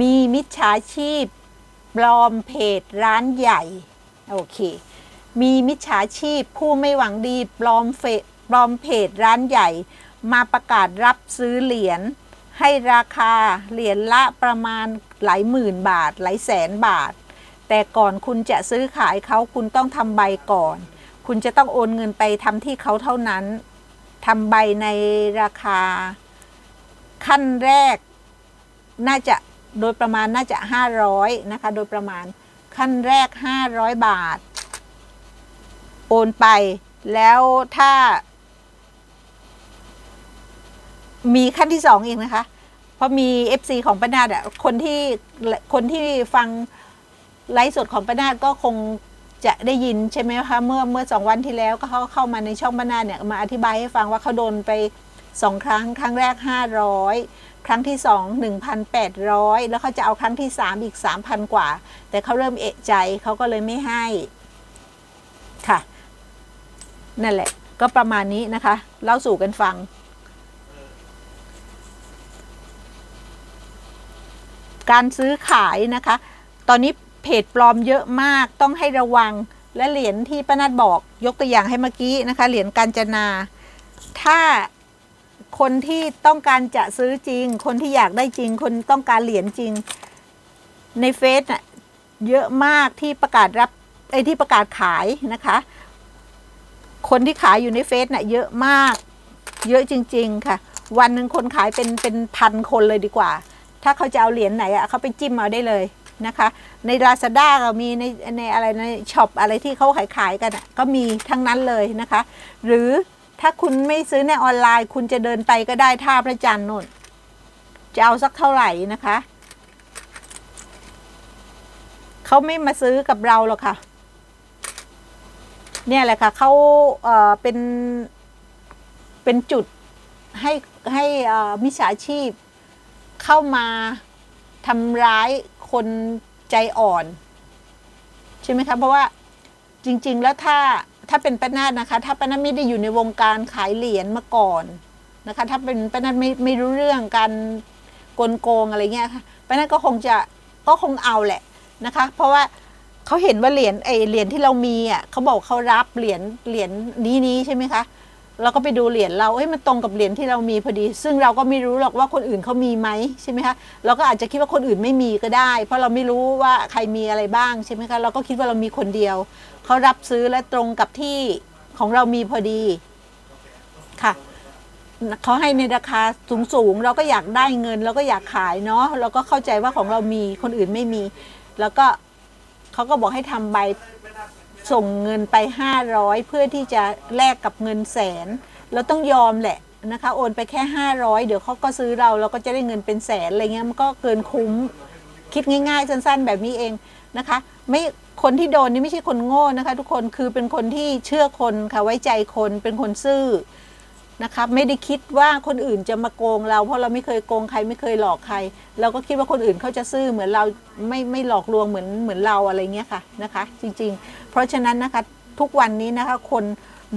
มีมิจฉาชีพปลอมเพจร้านใหญ่ โอเค มีมิจฉาชีพผู้ไม่หวังดีปลอมเฟปลอมเพจร้านใหญ่ มาประกาศรับซื้อเหรียญให้ราคาเหรียญละประมาณหลายหมื่นบาท หลายแสนบาท แต่ก่อนคุณจะซื้อขายเขาคุณต้องทำใบก่อน คุณจะต้องโอนเงินไปทำที่เขาเท่านั้นทำใบในราคา ขั้นแรกน่าจะ โดยประมาณน่าจะ 500 นะคะ โดยประมาณขั้นแรก 500 บาท โอนไปแล้วถ้า มีขั้นที่สองอีกนะคะ เพราะมี FC ของป้านาดอะคนที่คนที่ฟังไลฟ์สดของป้านาดก็คงจะได้ยินใช่ไหมคะเมื่อเมื่อสองวันที่แล้วก็เขาเข้ามาในช่องป้านาดเนี่ยมาอธิบายให้ฟังว่าเขาโดนไป สองครั้ง ครั้งแรก 500 ครั้งที่สอง1,800 แล้วเขาจะเอาครั้งที่สามอีก 3,000 กว่า แต่เขาเริ่มเอะใจเขาก็เลยไม่ให้ค่ะ นั่นแหละ ก็ประมาณนี้นะคะ เล่าสู่กันฟัง การซื้อขายนะคะ ตอนนี้เพจปลอมเยอะมากต้องให้ระวังและเหรียญที่ป้านัดบอกยกตัวอย่างให้เมื่อกี้นะคะ เหรียญกาญจนา ถ้า คนที่ต้องการจะซื้อจริง คนที่อยากได้จริง คนต้องการเหรียญจริง ในเฟซน่ะเยอะมากที่ประกาศรับไอ้ที่ประกาศขายนะคะ คนที่ขายอยู่ในเฟซน่ะเยอะมาก เยอะจริง ๆ ค่ะ วันหนึ่งคนขายเป็นเป็นพันคนเลยดีกว่า ถ้าเขาจะเอาเหรียญไหนอะเขาไปจิ้มเอาได้เลยนะคะ ใน Lazada ก็มีในในอะไรในช็อปอะไรที่เขาขายขายกันอะก็มีทั้งนั้นเลยนะคะ หรือ ถ้าคุณไม่ซื้อในออนไลน์ คุณจะเดินไปก็ได้ท่าพระจันทร์นนจะเอาสักเท่าไหร่นะคะ เขาไม่มาซื้อกับเราหรอกค่ะ เนี่ยแหละค่ะเขาเอ่อเป็นเป็นจุดให้ให้มิจฉาชีพเข้ามาทำร้ายคนใจอ่อน ใช่ไหมคะเพราะว่าจริง ๆ แล้วถ้า ถ้าเป็นป้านาดนะคะ ถ้าป้านาดไม่ได้อยู่ในวงการขายเหรียญมาก่อนนะคะ ถ้าเป็นป้านาดไม่ไม่รู้เรื่องการกลโกงอะไรเงี้ยค่ะป้านาดก็คงจะก็คงเอาแหละนะคะ เพราะว่าเขาเห็นว่าเหรียญไอเหรียญที่เรามีอะเขาบอกเขารับเหรียญเหรียญนี้นี้ใช่ไหมคะ เราก็ไปดูเหรียญเราเอ้ยมันตรงกับเหรียญที่เรามีพอดี ซึ่งเราก็ไม่รู้หรอกว่าคนอื่นเขามีไหมใช่ไหมคะเราก็อาจจะคิดว่าคนอื่นไม่มีก็ได้ เพราะเราไม่รู้ว่าใครมีอะไรบ้างใช่ไหมคะเราก็คิดว่าเรามีคนเดียวเขารับซื้อและตรงกับที่ของเรามีพอดีค่ะเขาให้ในราคาสูงสูงๆเราก็อยากได้เงิน เราก็อยากขายเนาะเราก็เข้าใจว่าของเรามีคนอื่นไม่มี แล้วก็เขาก็บอกให้ทำใบ ส่งเงินไป 500 เพื่อที่จะแลกกับเงินแสน เราต้องยอมแหละนะคะ โอนไปแค่ 500 เดี๋ยวเขาก็ซื้อเราเราก็จะได้เงินเป็นแสนอะไรเงี้ยมันก็เกินคุ้มคิดง่ายๆ สั้นๆ แบบนี้เองนะคะ ไม่คนที่โดนนี่ไม่ใช่คนโง่นะคะ ทุกคนคือเป็นคนที่เชื่อคนค่ะไว้ใจคนเป็นคนซื่อ นะคะไม่ได้คิดว่าคนอื่นจะมาโกงเรา เพราะเราไม่เคยโกงใครไม่เคยหลอกใคร เราก็คิดว่าคนอื่นเขาจะซื่อเหมือนเราไม่ไม่หลอกลวงเหมือนเหมือนเราอะไรเงี้ยค่ะนะคะ จริง ๆ เพราะฉะนั้นนะคะทุกวันนี้นะคะคน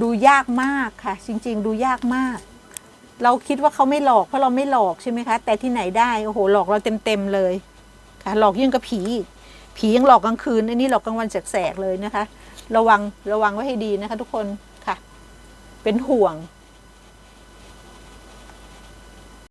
ดูยากมากค่ะ จริง ๆ ดูยากมาก เราคิดว่าเขาไม่หลอกเพราะเราไม่หลอกใช่ไหมคะ แต่ที่ไหนได้โอ้โหหลอกเราเต็มๆเลยค่ะ หลอกยิ่งกับผีผียังหลอกกลางคืนอันนี้หลอกกลางวันแสกๆเลยนะคะ ระวังระวังไว้ให้ดีนะคะ ทุกคนค่ะ เป็นห่วง